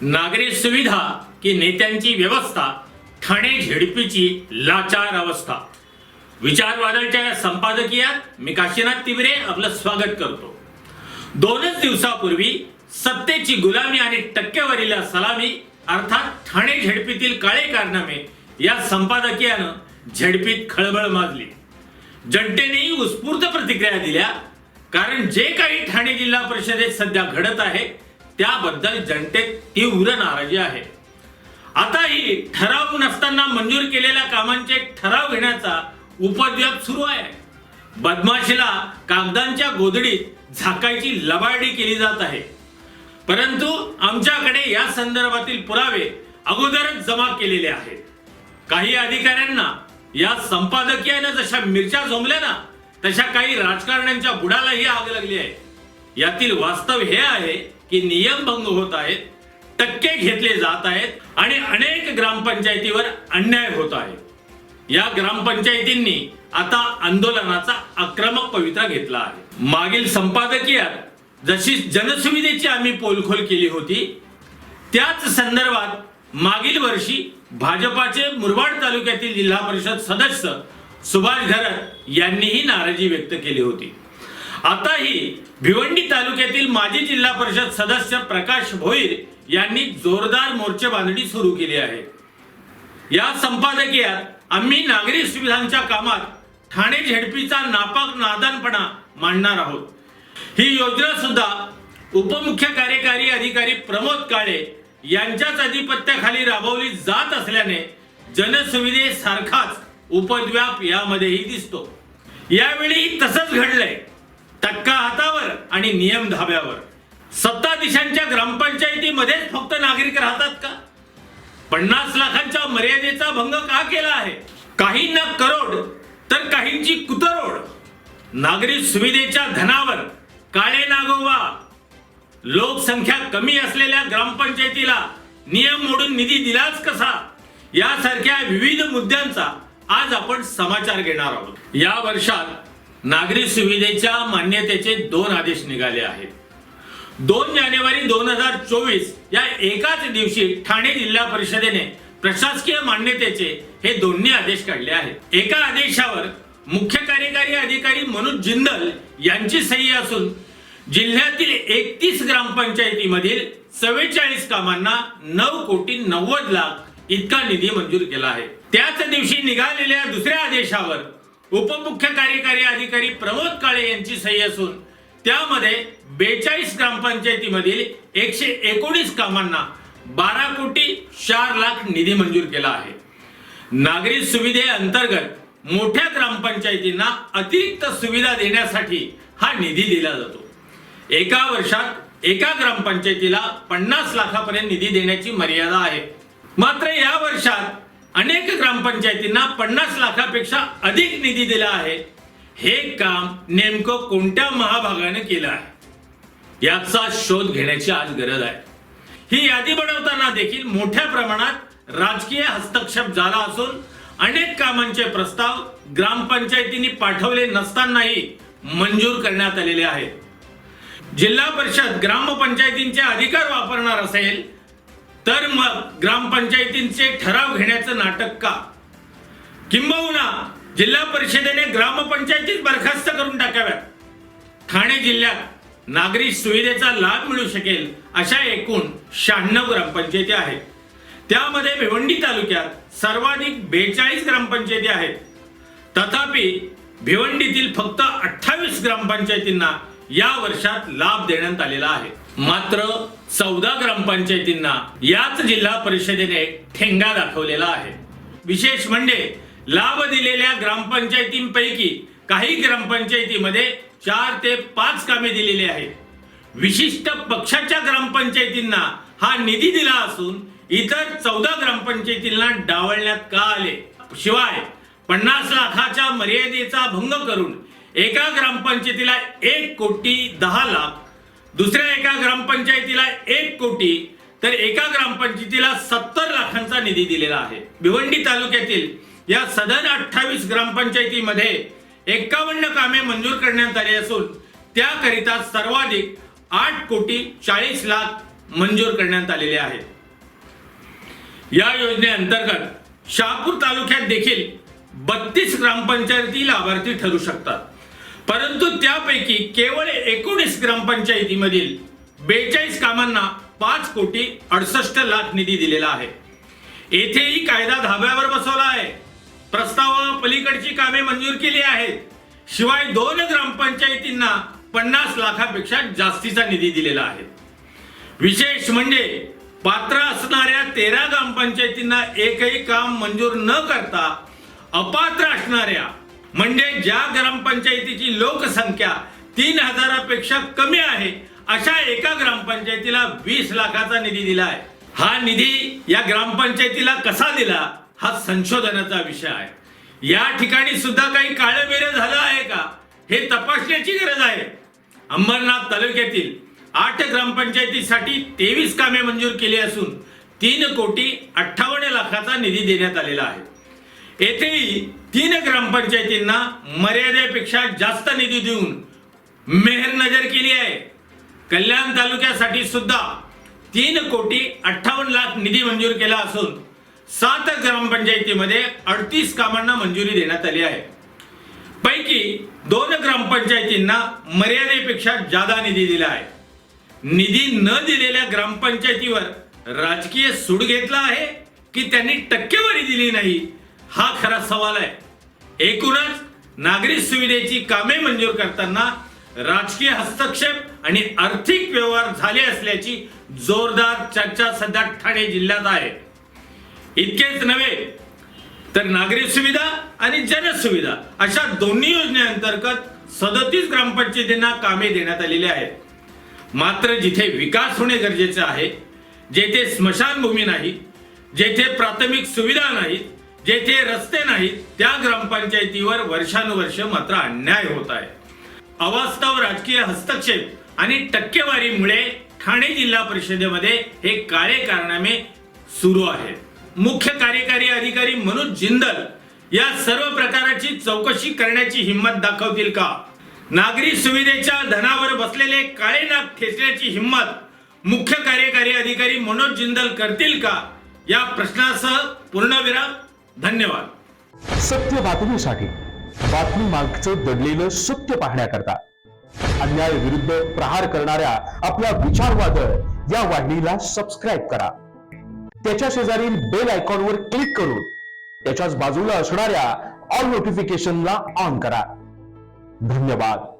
नागरी सुविधा की नेत्यांची व्यवस्था ठाणे झेडपीची लाचार अवस्था. विचारवादळच्या या संपादकीयात मी काशीनाथ तिवरे आपलं स्वागत करतो. दोनच दिवसापूर्वी सत्तेची गुलामी आणि टक्केवारीला सलामी अर्थात ठाणे झेडपीतील काळे कारनामे या संपादकीयानं झेडपीत खळबळ माजली. जनतेनेही उत्स्फूर्त प्रतिक्रिया दिल्या कारण जे काही ठाणे जिल्हा परिषदेत सध्या घडत आहे त्याबद्दल जनतेत तीव्र नाराजी आहे. आताही ठराव नसताना मंजूर केलेल्या कामांचे ठराव घेण्याचा उपद्व्याप सुरू आहे. बदमाशीला कागदांच्या गोदडीत झाकायची लबाडी केली जात आहे. परंतु आमच्याकडे या संदर्भातील पुरावे अगोदरच जमा केलेले आहेत. काही अधिकाऱ्यांना या संपादकीयानं जशा मिरच्या झोंबल्या ना तशा काही राजकारण्यांच्या बुडालाही आग लागली आहे. यातील वास्तव हे आहे की नियम भंग होत आहेत टक्के घेतले जात आहेत आणि अनेक ग्रामपंचायतीवर अन्याय होत आहे. या ग्रामपंचायतींनी आता आंदोलनाचा आक्रमक पवित्रा घेतला आहे. मागील संपादकीयात जशी जनसुविधेची आम्ही पोलखोल केली होती त्याच संदर्भात मागील वर्षी भाजपाचे मुरबाड तालुक्यातील जिल्हा परिषद सदस्य सुभाष घरत यांनीही नाराजी व्यक्त केली होती. आताही भिवंडी तालुक्यातील माजी जिल्हा परिषद सदस्य प्रकाश भोईर यांनी जोरदार मोर्चे बांधणी सुरू केली आहे. या संपादकीयात आम्ही नागरी सुविधांच्या कामात ठाणे झेडपीचा नापाक नादानपणा मांडणार आहोत. ही योजना सुद्धा उपमुख्य कार्यकारी अधिकारी प्रमोद काळे यांच्याच अधिपत्याखाली राबवली जात असल्याने जनसुविधेसारखाच उपद्व्याप यामध्येही दिसतो. यावेळी तसंच घडलंय. टक्का हातावर आणि नियम धाब्यावर. सत्ताधीशांच्या ग्रामपंचायतीमध्येच फक्त नागरिक राहतात का? पन्नास लाखांच्या मर्यादेचा भंग का केला आहे? काहींना करोड तर काहींची कुतरोड. नागरिक सुविधेच्या धनावर काळे नागोबा. लोकसंख्या कमी असलेल्या ग्रामपंचायतीला नियम मोडून निधी दिलाच कसा? यासारख्या विविध मुद्द्यांचा आज आपण समाचार घेणार आहोत. या वर्षात नागरी सुविधेच्या मान्यतेचे दोन आदेश निघाले आहेत. दोन जानेवारी दोन हजार चोवीस या एकाच दिवशी ठाणे जिल्हा परिषदेने प्रशासकीय मान्यतेचे हे दोन्ही आदेश काढले आहेत. एका आदेशावर मुख्य कार्यकारी अधिकारी मनोज जिंदल यांची सही असून जिल्ह्यातील एकतीस ग्रामपंचायतीमधील चव्वेचाळीस कामांना नऊ कोटी नव्वद लाख इतका निधी मंजूर केला आहे. त्याच दिवशी निघालेल्या दुसऱ्या आदेशावर उपमुख्य कार्यकारी अधिकारी प्रमोद काळे यांची सही असून त्यामध्ये बेचाळीस ग्रामपंचायतीमधील एकशे एकोणीस कामांना बारा कोटी चार लाख निधी मंजूर केला आहे. नागरी सुविधे अंतर्गत मोठ्या ग्रामपंचायतींना अतिरिक्त सुविधा देण्यासाठी हा निधी दिला जातो. एका वर्षात एका ग्रामपंचायतीला पन्नास लाखापर्यंत निधी देण्याची मर्यादा आहे. मात्र या वर्षात अनेक ग्रामपंचायतींना पन्नास लाखापेक्षा अधिक निधी दिला आहे. हे काम नेमकं कोणत्या महाभागाने केलं आहे? याचा शोध घेण्याची आज गरज आहे. ही यादी बनवताना देखील मोठ्या प्रमाणात राजकीय हस्तक्षेप झाला असून अनेक कामांचे प्रस्ताव ग्रामपंचायतींनी पाठवले नसतानाही मंजूर करण्यात आलेले आहेत. जिल्हा परिषद ग्रामपंचायतींचे अधिकार वापरणार असेल तर मग ग्रामपंचायतींचे ठराव घेण्याचं नाटक का? किंबहुना जिल्हा परिषदेने ग्रामपंचायतीच बरखास्त करून टाकाव्यात. ठाणे जिल्ह्यात नागरी सुविधेचा लाभ मिळू शकेल अशा एकूण शहाण्णव ग्रामपंचायती आहेत. त्यामध्ये भिवंडी तालुक्यात सर्वाधिक बेचाळीस ग्रामपंचायती आहेत. तथापि भिवंडीतील फक्त अठ्ठावीस ग्रामपंचायतींना या वर्षात लाभ देण्यात आलेला आहे. मात्र चौदा ग्रामपंचायतींना याच जिल्हा परिषदेने ठेंगा दाखवलेला आहे. विशेष म्हणजे लाभ दिलेल्या ग्रामपंचायतींपैकी काही ग्रामपंचायतीमध्ये चार ते पाच कामे दिलेली आहेत. विशिष्ट पक्षाच्या ग्रामपंचायतींना हा निधी दिला असून इतर चौदा ग्रामपंचायतींना डावलण्यात का आले? शिवाय पन्नास लाखाच्या मर्यादेचा भंग करून एका ग्रामपंचायतीला एक कोटी दहा लाख दुसऱ्या एका ग्रामपंचायतीला एक कोटी तर एका ग्रामपंचायतीला सत्तर लाखांचा निधी दिलेला आहे. भिवंडी तालुक्यातील या सदन अठ्ठावीस ग्रामपंचायतीमध्ये एकावन्न कामे मंजूर करण्यात आली असून त्याकरिता सर्वाधिक आठ कोटी चाळीस लाख मंजूर करण्यात आलेले आहेत या योजनेअंतर्गत शहापूर तालुक्यात देखील बत्तीस ग्रामपंचायती लाभार्थी ठरू शकतात. परंतु त्यापैकी केवळ एकोणीस ग्रामपंचायतीमधील बेचाळीस कामांना पाच कोटी अडसष्ट लाख निधी दिलेला आहे. येथेही कायदा धाब्यावर बसवला आहे. प्रस्तावा पलीकडची कामे मंजूर केली आहेत. शिवाय दोन ग्रामपंचायतींना पन्नास लाखापेक्षा जास्तीचा निधी दिलेला आहे. विशेष म्हणजे पात्र असणाऱ्या तेरा ग्रामपंचायतींना एकही काम मंजूर न करता अपात्र असणाऱ्या म्हणजे ज्या ग्रामपंचायतीची लोकसंख्या तीन हजारापेक्षा कमी आहे अशा एका ग्रामपंचायतीला वीस लाखाचा निधी दिला आहे हा निधी या ग्रामपंचायतीला कसा दिला हा संशोधनाचा विषय आहे. या ठिकाणी सुद्धा काही काळं झालं आहे का हे तपासण्याची गरज आहे. अंबरनाथ तालुक्यातील आठ ग्रामपंचायतीसाठी तेवीस कामे मंजूर केली असून तीन कोटी अठ्ठावन्न लाखाचा निधी देण्यात आलेला आहे. येथेही तीन ग्रामपंचायतींना मर्यादेपेक्षा जास्त निधी देऊन मेहर नजर केली आहे. कल्याण तालुक्यासाठी सुद्धा तीन कोटी अठ्ठावन्न लाख निधी मंजूर केला असून सात ग्रामपंचायतीमध्ये अडतीस कामांना मंजुरी देण्यात आली आहे. पैकी दोन ग्रामपंचायतींना मर्यादेपेक्षा जादा निधी दिला आहे. निधी न दिलेल्या ग्रामपंचायतीवर राजकीय सूड घेतला आहे की त्यांनी टक्केवारी दिली नाही? हा खरा सवाल आहे. एकूणच नागरिक सुविधेची कामे मंजूर करताना राजकीय हस्तक्षेप आणि आर्थिक व्यवहार झाले असल्याची जोरदार चर्चा सध्या ठाणे जिल्ह्यात आहे. इतकेच नव्हे तर नागरिक सुविधा आणि जनसुविधा अशा दोन्ही योजनेअंतर्गत सदतीस ग्रामपंचायतींना कामे देण्यात आलेली आहेत. मात्र जिथे विकास होणे गरजेचे आहे जेथे स्मशानभूमी नाही जेथे प्राथमिक सुविधा नाहीत जेथे रस्ते नाहीत त्या ग्रामपंचायतीवर वर्षानुवर्ष मात्र अन्याय होत आहे. अवास्तव राजकीय हस्तक्षेप आणि टक्केवारीमुळे ठाणे जिल्हा परिषदेमध्ये हे काळे कारनामे सुरू आहेत. मुख्य कार्यकारी अधिकारी मनोज जिंदल या सर्व प्रकाराची चौकशी करण्याची हिंमत दाखवतील का? नागरी सुविधेच्या धनावर बसलेले काळे नाग खेचण्याची हिंमत मुख्य कार्यकारी अधिकारी मनोज जिंदल करतील का? या प्रश्नासह पूर्णविराम धन्यवाद. सत्य बातमीसाठी बातमी मागचं दडलेलं सत्य पाहण्याकरता अन्याय विरुद्ध प्रहार करणाऱ्या आपल्या विचारवादळ या वाहिनीला सबस्क्राईब करा. त्याच्या शेजारील बेल आयकॉनवर क्लिक करून त्याच्याच बाजूला असणाऱ्या ऑल नोटिफिकेशनला ऑन करा. धन्यवाद.